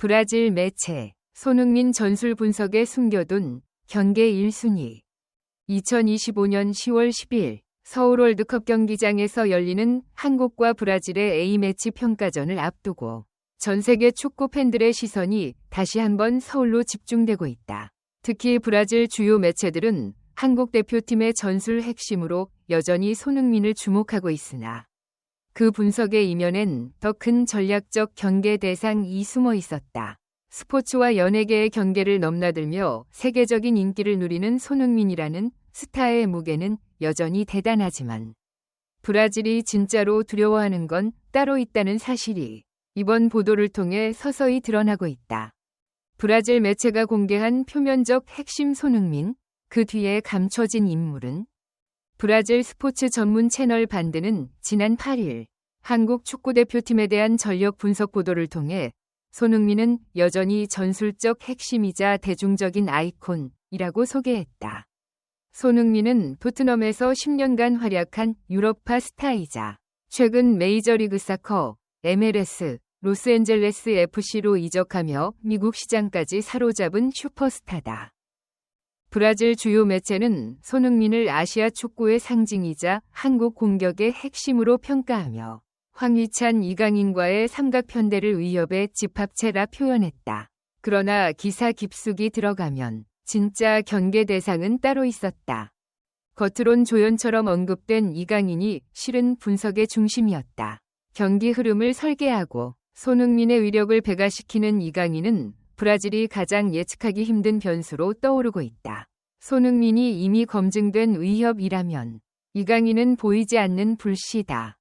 브라질 매체 손흥민 전술 분석에 숨겨둔 경계 1순위 2025년 10월 10일 서울 월드컵 경기장에서 열리는 한국과 브라질의 A매치 평가전을 앞두고 전 세계 축구 팬들의 시선이 다시 한번 서울로 집중되고 있다. 특히 브라질 주요 매체들은 한국 대표팀의 전술 핵심으로 여전히 손흥민을 주목하고 있으나 그 분석의 이면엔 더 큰 전략적 경계 대상이 숨어 있었다. 스포츠와 연예계의 경계를 넘나들며 세계적인 인기를 누리는 손흥민이라는 스타의 무게는 여전히 대단하지만 브라질이 진짜로 두려워하는 건 따로 있다는 사실이 이번 보도를 통해 서서히 드러나고 있다. 브라질 매체가 공개한 표면적 핵심 손흥민, 그 뒤에 감춰진 인물은 브라질 스포츠 전문 채널 반드는 지난 8일 한국 축구대표팀에 대한 전력 분석 보도를 통해 손흥민은 여전히 전술적 핵심이자 대중적인 아이콘이라고 소개했다. 손흥민은 토트넘에서 10년간 활약한 유럽파 스타이자 최근 메이저리그 사커, MLS, 로스앤젤레스 FC로 이적하며 미국 시장까지 사로잡은 슈퍼스타다. 브라질 주요 매체는 손흥민을 아시아 축구의 상징이자 한국 공격의 핵심으로 평가하며 황희찬 이강인과의 삼각편대를 위협의 집합체라 표현했다. 그러나 기사 깊숙이 들어가면 진짜 경계 대상은 따로 있었다. 겉으론 조연처럼 언급된 이강인이 실은 분석의 중심이었다. 경기 흐름을 설계하고 손흥민의 위력을 배가시키는 이강인은 브라질이 가장 예측하기 힘든 변수로 떠오르고 있다. 손흥민이 이미 검증된 위협이라면 이강인은 보이지 않는 불씨다.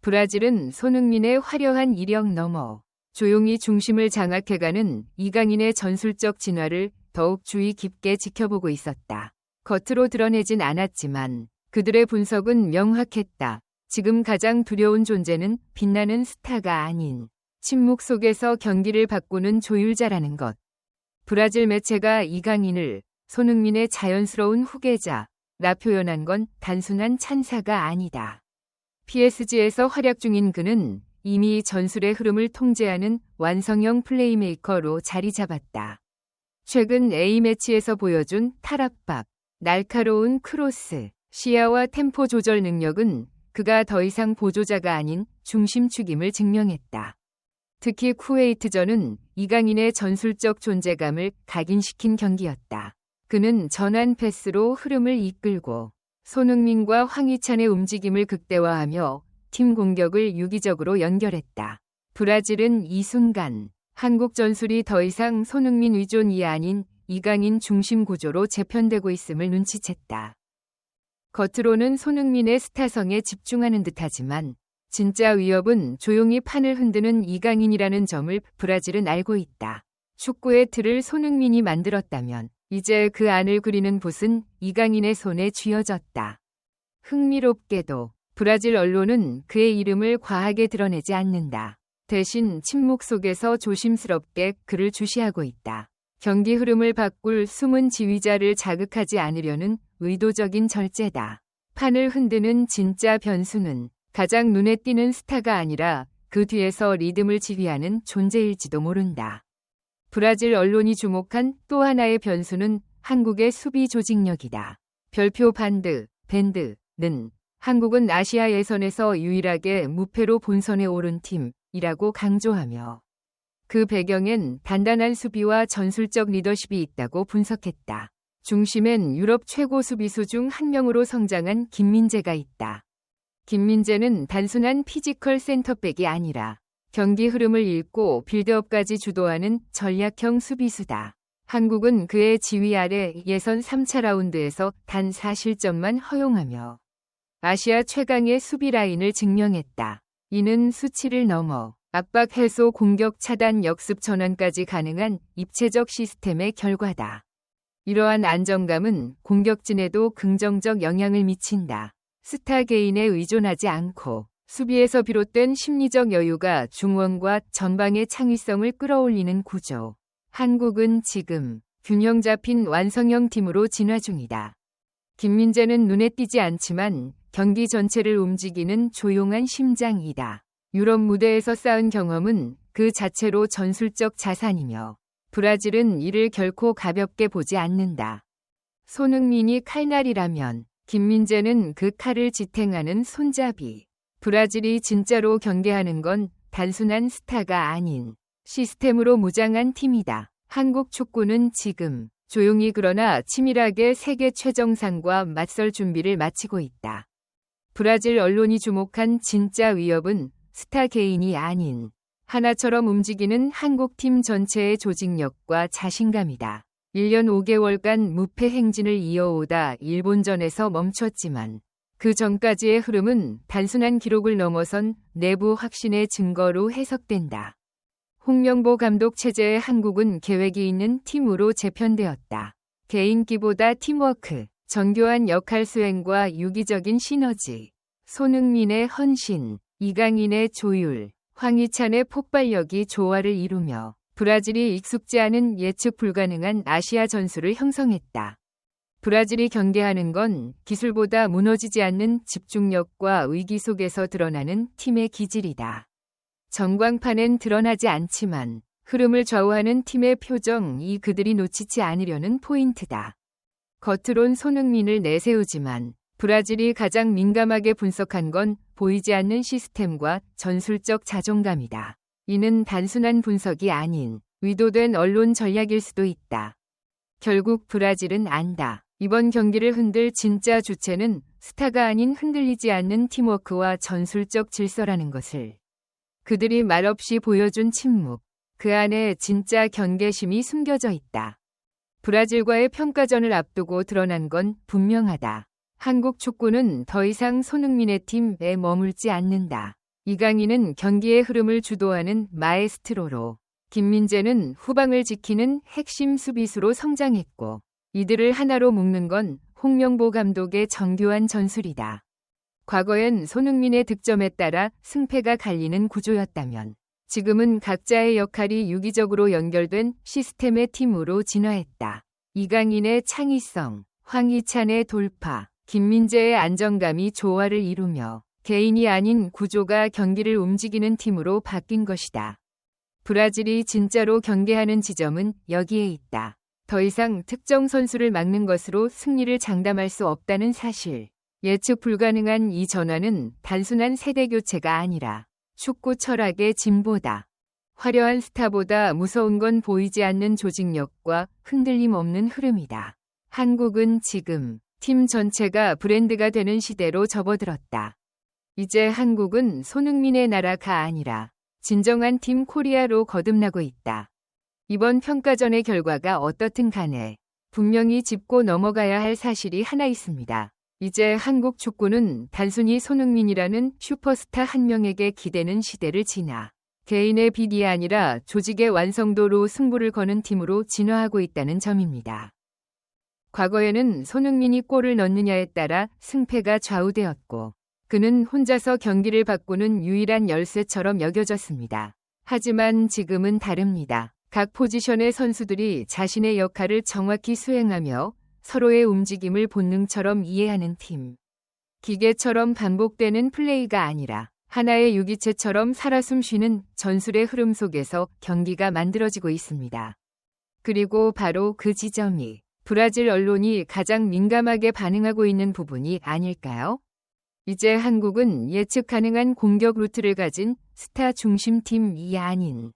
브라질은 손흥민의 화려한 이력 넘어 조용히 중심을 장악해가는 이강인의 전술적 진화를 더욱 주의 깊게 지켜보고 있었다. 겉으로 드러내진 않았지만 그들의 분석은 명확했다. 지금 가장 두려운 존재는 빛나는 스타가 아닌 침묵 속에서 경기를 바꾸는 조율자라는 것. 브라질 매체가 이강인을 손흥민의 자연스러운 후계자라 표현한 건 단순한 찬사가 아니다. PSG에서 활약 중인 그는 이미 전술의 흐름을 통제하는 완성형 플레이메이커로 자리 잡았다. 최근 A매치에서 보여준 탈압박, 날카로운 크로스, 시야와 템포 조절 능력은 그가 더 이상 보조자가 아닌 중심축임을 증명했다. 특히 쿠웨이트전은 이강인의 전술적 존재감을 각인시킨 경기였다. 그는 전환 패스로 흐름을 이끌고 손흥민과 황희찬의 움직임을 극대화하며 팀 공격을 유기적으로 연결했다. 브라질은 이 순간 한국 전술이 더 이상 손흥민 위존이 아닌 이강인 중심 구조로 재편되고 있음을 눈치챘다. 겉으로는 손흥민의 스타성에 집중하는 듯하지만 진짜 위협은 조용히 판을 흔드는 이강인이라는 점을 브라질은 알고 있다. 축구의 틀을 손흥민이 만들었다면 이제 그 안을 그리는 붓은 이강인의 손에 쥐어졌다. 흥미롭게도 브라질 언론은 그의 이름을 과하게 드러내지 않는다. 대신 침묵 속에서 조심스럽게 그를 주시하고 있다. 경기 흐름을 바꿀 숨은 지휘자를 자극하지 않으려는 의도적인 절제다. 판을 흔드는 진짜 변수는 가장 눈에 띄는 스타가 아니라 그 뒤에서 리듬을 지휘하는 존재일지도 모른다. 브라질 언론이 주목한 또 하나의 변수는 한국의 수비 조직력이다. 별표 반드, 밴드는 한국은 아시아 예선에서 유일하게 무패로 본선에 오른 팀이라고 강조하며 그 배경엔 단단한 수비와 전술적 리더십이 있다고 분석했다. 중심엔 유럽 최고 수비수 중 한 명으로 성장한 김민재가 있다. 김민재는 단순한 피지컬 센터백이 아니라 경기 흐름을 읽고 빌드업까지 주도하는 전략형 수비수다. 한국은 그의 지휘 아래 예선 3차 라운드에서 단 4실점만 허용하며 아시아 최강의 수비 라인을 증명했다. 이는 수치를 넘어 압박 해소 공격 차단 역습 전환까지 가능한 입체적 시스템의 결과다. 이러한 안정감은 공격진에도 긍정적 영향을 미친다. 스타 개인에 의존하지 않고 수비에서 비롯된 심리적 여유가 중원과 전방의 창의성을 끌어올리는 구조. 한국은 지금 균형 잡힌 완성형 팀으로 진화 중이다. 김민재는 눈에 띄지 않지만 경기 전체를 움직이는 조용한 심장이다. 유럽 무대에서 쌓은 경험은 그 자체로 전술적 자산이며 브라질은 이를 결코 가볍게 보지 않는다. 손흥민이 칼날이라면 김민재는 그 칼을 지탱하는 손잡이. 브라질이 진짜로 경계하는 건 단순한 스타가 아닌 시스템으로 무장한 팀이다. 한국 축구는 지금 조용히 그러나 치밀하게 세계 최정상과 맞설 준비를 마치고 있다. 브라질 언론이 주목한 진짜 위협은 스타 개인이 아닌 하나처럼 움직이는 한국 팀 전체의 조직력과 자신감이다. 1년 5개월간 무패 행진을 이어오다 일본전에서 멈췄지만 그 전까지의 흐름은 단순한 기록을 넘어선 내부 확신의 증거로 해석된다. 홍명보 감독 체제의 한국은 계획이 있는 팀으로 재편되었다. 개인기보다 팀워크, 정교한 역할 수행과 유기적인 시너지, 손흥민의 헌신, 이강인의 조율, 황희찬의 폭발력이 조화를 이루며 브라질이 익숙지 않은 예측 불가능한 아시아 전술을 형성했다. 브라질이 경계하는 건 기술보다 무너지지 않는 집중력과 의기 속에서 드러나는 팀의 기질이다. 전광판엔 드러나지 않지만 흐름을 좌우하는 팀의 표정이 그들이 놓치지 않으려는 포인트다. 겉으론 손흥민을 내세우지만 브라질이 가장 민감하게 분석한 건 보이지 않는 시스템과 전술적 자존감이다. 이는 단순한 분석이 아닌 의도된 언론 전략일 수도 있다. 결국 브라질은 안다. 이번 경기를 흔들 진짜 주체는 스타가 아닌 흔들리지 않는 팀워크와 전술적 질서라는 것을 그들이 말없이 보여준 침묵, 그 안에 진짜 경계심이 숨겨져 있다. 브라질과의 평가전을 앞두고 드러난 건 분명하다. 한국 축구는 더 이상 손흥민의 팀에 머물지 않는다. 이강인은 경기의 흐름을 주도하는 마에스트로로, 김민재는 후방을 지키는 핵심 수비수로 성장했고, 이들을 하나로 묶는 건 홍명보 감독의 정교한 전술이다. 과거엔 손흥민의 득점에 따라 승패가 갈리는 구조였다면 지금은 각자의 역할이 유기적으로 연결된 시스템의 팀으로 진화했다. 이강인의 창의성, 황희찬의 돌파, 김민재의 안정감이 조화를 이루며 개인이 아닌 구조가 경기를 움직이는 팀으로 바뀐 것이다. 브라질이 진짜로 경계하는 지점은 여기에 있다. 더 이상 특정 선수를 막는 것으로 승리를 장담할 수 없다는 사실. 예측 불가능한 이 전환은 단순한 세대 교체가 아니라 축구 철학의 진보다. 화려한 스타보다 무서운 건 보이지 않는 조직력과 흔들림 없는 흐름이다. 한국은 지금 팀 전체가 브랜드가 되는 시대로 접어들었다. 이제 한국은 손흥민의 나라가 아니라 진정한 팀 코리아로 거듭나고 있다. 이번 평가전의 결과가 어떻든 간에 분명히 짚고 넘어가야 할 사실이 하나 있습니다. 이제 한국 축구는 단순히 손흥민이라는 슈퍼스타 한 명에게 기대는 시대를 지나 개인의 비이 아니라 조직의 완성도로 승부를 거는 팀으로 진화하고 있다는 점입니다. 과거에는 손흥민이 골을 넣느냐에 따라 승패가 좌우되었고 그는 혼자서 경기를 바꾸는 유일한 열쇠처럼 여겨졌습니다. 하지만 지금은 다릅니다. 각 포지션의 선수들이 자신의 역할을 정확히 수행하며 서로의 움직임을 본능처럼 이해하는 팀. 기계처럼 반복되는 플레이가 아니라 하나의 유기체처럼 살아 숨쉬는 전술의 흐름 속에서 경기가 만들어지고 있습니다. 그리고 바로 그 지점이 브라질 언론이 가장 민감하게 반응하고 있는 부분이 아닐까요? 이제 한국은 예측 가능한 공격 루트를 가진 스타 중심팀이 아닌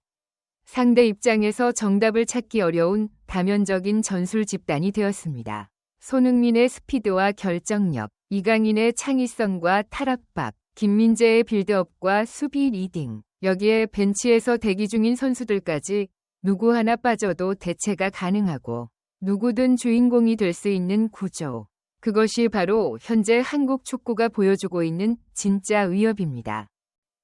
상대 입장에서 정답을 찾기 어려운 다면적인 전술 집단이 되었습니다. 손흥민의 스피드와 결정력, 이강인의 창의성과 탈압박, 김민재의 빌드업과 수비 리딩, 여기에 벤치에서 대기 중인 선수들까지 누구 하나 빠져도 대체가 가능하고 누구든 주인공이 될 수 있는 구조. 그것이 바로 현재 한국 축구가 보여주고 있는 진짜 위협입니다.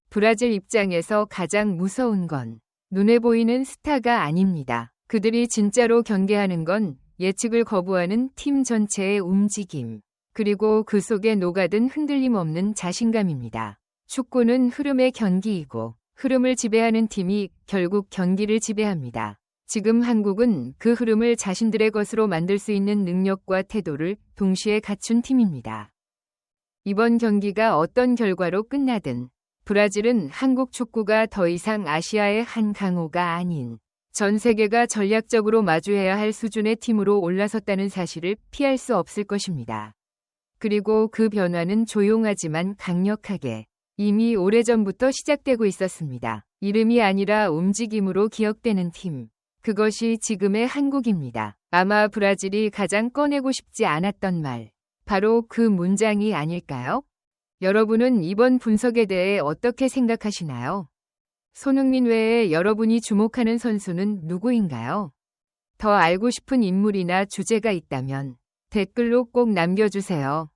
브라질 입장에서 가장 무서운 건 눈에 보이는 스타가 아닙니다. 그들이 진짜로 경계하는 건 예측을 거부하는 팀 전체의 움직임, 그리고 그 속에 녹아든 흔들림 없는 자신감입니다. 축구는 흐름의 경기이고 흐름을 지배하는 팀이 결국 경기를 지배합니다. 지금 한국은 그 흐름을 자신들의 것으로 만들 수 있는 능력과 태도를 동시에 갖춘 팀입니다. 이번 경기가 어떤 결과로 끝나든 브라질은 한국 축구가 더 이상 아시아의 한 강호가 아닌 전 세계가 전략적으로 마주해야 할 수준의 팀으로 올라섰다는 사실을 피할 수 없을 것입니다. 그리고 그 변화는 조용하지만 강력하게 이미 오래전부터 시작되고 있었습니다. 이름이 아니라 움직임으로 기억되는 팀. 그것이 지금의 한국입니다. 아마 브라질이 가장 꺼내고 싶지 않았던 말. 바로 그 문장이 아닐까요? 여러분은 이번 분석에 대해 어떻게 생각하시나요? 손흥민 외에 여러분이 주목하는 선수는 누구인가요? 더 알고 싶은 인물이나 주제가 있다면 댓글로 꼭 남겨주세요.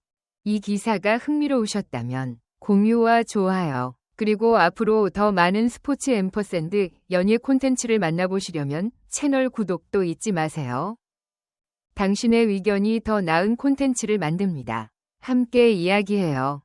이 기사가 흥미로우셨다면 공유와 좋아요, 그리고 앞으로 더 많은 스포츠 앰퍼샌드 연예 콘텐츠를 만나보시려면 채널 구독도 잊지 마세요. 당신의 의견이 더 나은 콘텐츠를 만듭니다. 함께 이야기해요.